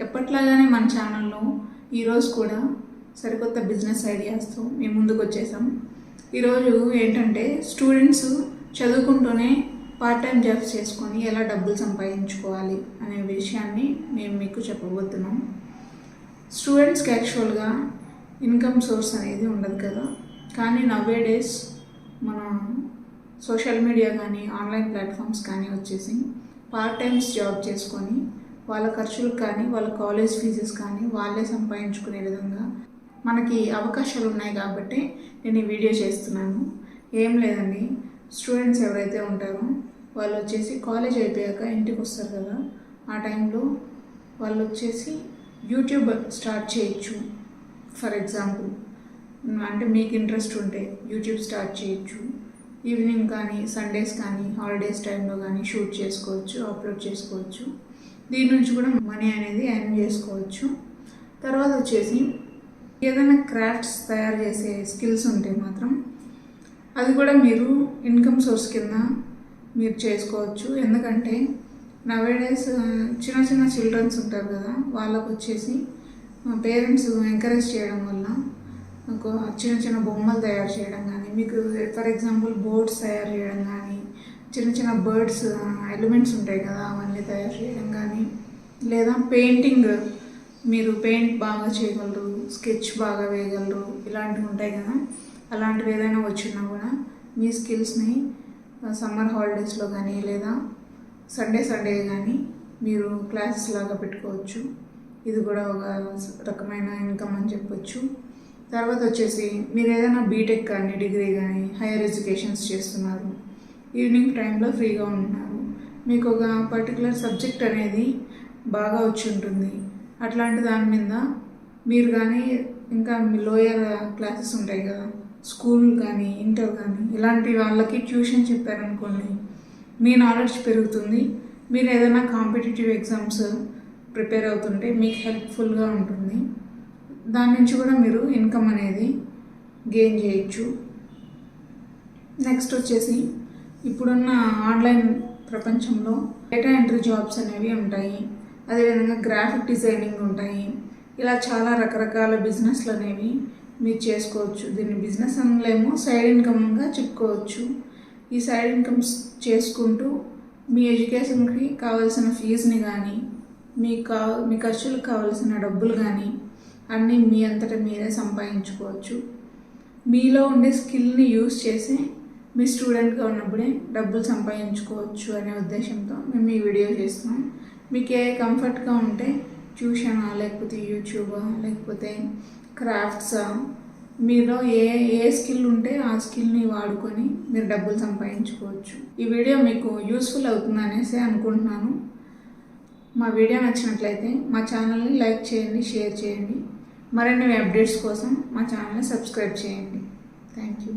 ఎప్పట్లాగానే మన ఛానల్లో ఈరోజు కూడా సరికొత్త బిజినెస్ ఐడియాస్తో మేము ముందుకు వచ్చేసాం ఈరోజు ఏంటంటే స్టూడెంట్స్ చదువుకుంటూనే పార్ట్ టైం జాబ్స్ చేసుకొని ఎలా డబ్బులు సంపాదించుకోవాలి అనే విషయాన్ని మేము మీకు చెప్పబోతున్నాం. స్టూడెంట్స్కి యాక్చువల్గా ఇన్కమ్ సోర్స్ అనేది ఉండదు కదా. కానీ నవ్వే డేస్ మన సోషల్ మీడియా కానీ ఆన్లైన్ ప్లాట్ఫామ్స్ కానీ వచ్చేసి పార్ట్ టైమ్స్ జాబ్ చేసుకొని వాళ్ళ ఖర్చులకు కానీ వాళ్ళ కాలేజ్ ఫీజెస్ కానీ వాళ్ళే సంపాదించుకునే విధంగా మనకి అవకాశాలు ఉన్నాయి కాబట్టి నేను ఈ వీడియో చేస్తున్నాను. ఏం లేదండి. స్టూడెంట్స్ ఎవరైతే ఉంటారో వాళ్ళు వచ్చేసి కాలేజ్ అయిపోయాక ఇంటికి వస్తారు కదా. ఆ టైంలో వాళ్ళు వచ్చేసి యూట్యూబ్ స్టార్ట్ చేయొచ్చు. ఫర్ ఎగ్జాంపుల్ అంటే మీకు ఇంట్రెస్ట్ ఉంటే యూట్యూబ్ స్టార్ట్ చేయొచ్చు. ఈవినింగ్ కానీ సండేస్ కానీ హాలిడేస్ టైంలో కానీ షూట్ చేసుకోవచ్చు అప్లోడ్ చేసుకోవచ్చు. దీని నుంచి కూడా మనీ అనేది ఎర్న్ చేసుకోవచ్చు. తర్వాత వచ్చేసి ఏదైనా క్రాఫ్ట్స్ తయారు చేసే స్కిల్స్ ఉంటే మాత్రం అది కూడా మీరు ఇన్కమ్ సోర్స్ కింద మీరు చేసుకోవచ్చు. ఎందుకంటే నవేడేస్ చిన్న చిన్న చిల్డ్రన్స్ ఉంటారు కదా వాళ్ళకు వచ్చేసి పేరెంట్స్ ఎంకరేజ్ చేయడం వల్ల చిన్న చిన్న బొమ్మలు తయారు చేయడం కానీ మీకు ఫర్ ఎగ్జాంపుల్ బోర్డ్స్ తయారు చేయడం కానీ చిన్న చిన్న బర్డ్స్ ఎలిమెంట్స్ ఉంటాయి కదా అవన్నీ తయారు చేయడం కానీ లేదా పెయింటింగ్ మీరు పెయింట్ బాగా చేయగలరు స్కెచ్ బాగా వేయగలరు ఇలాంటివి ఉంటాయి కదా. అలాంటివి ఏదైనా వచ్చినా కూడా మీ స్కిల్స్ని సమ్మర్ హాలిడేస్లో కానీ లేదా సండే సండే కానీ మీరు క్లాసెస్ లాగా పెట్టుకోవచ్చు. ఇది కూడా ఒక రకమైన ఇన్కమ్ అని చెప్పొచ్చు. తర్వాత వచ్చేసి మీరు ఏదైనా బీటెక్ కానీ డిగ్రీ కానీ హైయర్ ఎడ్యుకేషన్స్ చేస్తున్నారు. ఈవినింగ్ టైంలో ఫ్రీగా ఉంటున్నారు మీకు ఒక పర్టికులర్ సబ్జెక్ట్ అనేది బాగా వచ్చి ఉంటుంది అట్లాంటి దాని మీద మీరు కానీ ఇంకా మీ లోయర్ క్లాసెస్ ఉంటాయి కదా స్కూల్ కానీ ఇంటర్ కానీ ఇలాంటి వాళ్ళకి ట్యూషన్ చెప్పారనుకోండి మీ నాలెడ్జ్ పెరుగుతుంది. మీరు ఏదైనా కాంపిటేటివ్ ఎగ్జామ్స్ ప్రిపేర్ అవుతుంటే మీకు హెల్ప్ఫుల్గా ఉంటుంది. దాని నుంచి కూడా మీరు ఇన్కమ్ అనేది గెయిన్ చేయొచ్చు. నెక్స్ట్ వచ్చేసి ఇప్పుడున్న ఆన్లైన్ ప్రపంచంలో డేటా ఎంట్రీ జాబ్స్ అనేవి ఉంటాయి. అదేవిధంగా గ్రాఫిక్ డిజైనింగ్ ఉంటాయి. ఇలా చాలా రకరకాల బిజినెస్లు అనేవి మీరు చేసుకోవచ్చు. దీన్ని బిజినెస్ అనలేమో సైడ్ ఇన్కమ్గా చెప్పుకోవచ్చు. ఈ సైడ్ ఇన్కమ్స్ చేసుకుంటూ మీ ఎడ్యుకేషన్కి కావాల్సిన ఫీజుని కానీ మీకు కా మీ ఖర్చులకు కావాల్సిన డబ్బులు కానీ అన్నీ మీ అంతటా మీరే సంపాదించుకోవచ్చు. మీలో ఉండే స్కిల్ని యూస్ చేసి మీ స్టూడెంట్గా ఉన్నప్పుడే డబ్బులు సంపాదించుకోవచ్చు అనే ఉద్దేశంతో మేము ఈ వీడియో చేస్తున్నాం. మీకు ఏ కంఫర్ట్గా ఉంటే ట్యూషనా లేకపోతే యూట్యూబా లేకపోతే క్రాఫ్ట్సా? మీలో ఏ ఏ స్కిల్ ఉంటే ఆ స్కిల్ని వాడుకొని మీరు డబ్బులు సంపాదించుకోవచ్చు. ఈ వీడియో మీకు యూస్ఫుల్ అవుతుంది అనేసి అనుకుంటున్నాను. మా వీడియో నచ్చినట్లయితే మా ఛానల్ని లైక్ చేయండి షేర్ చేయండి. మరిన్ని అప్డేట్స్ కోసం మా ఛానల్ని సబ్స్క్రైబ్ చేయండి. Thank you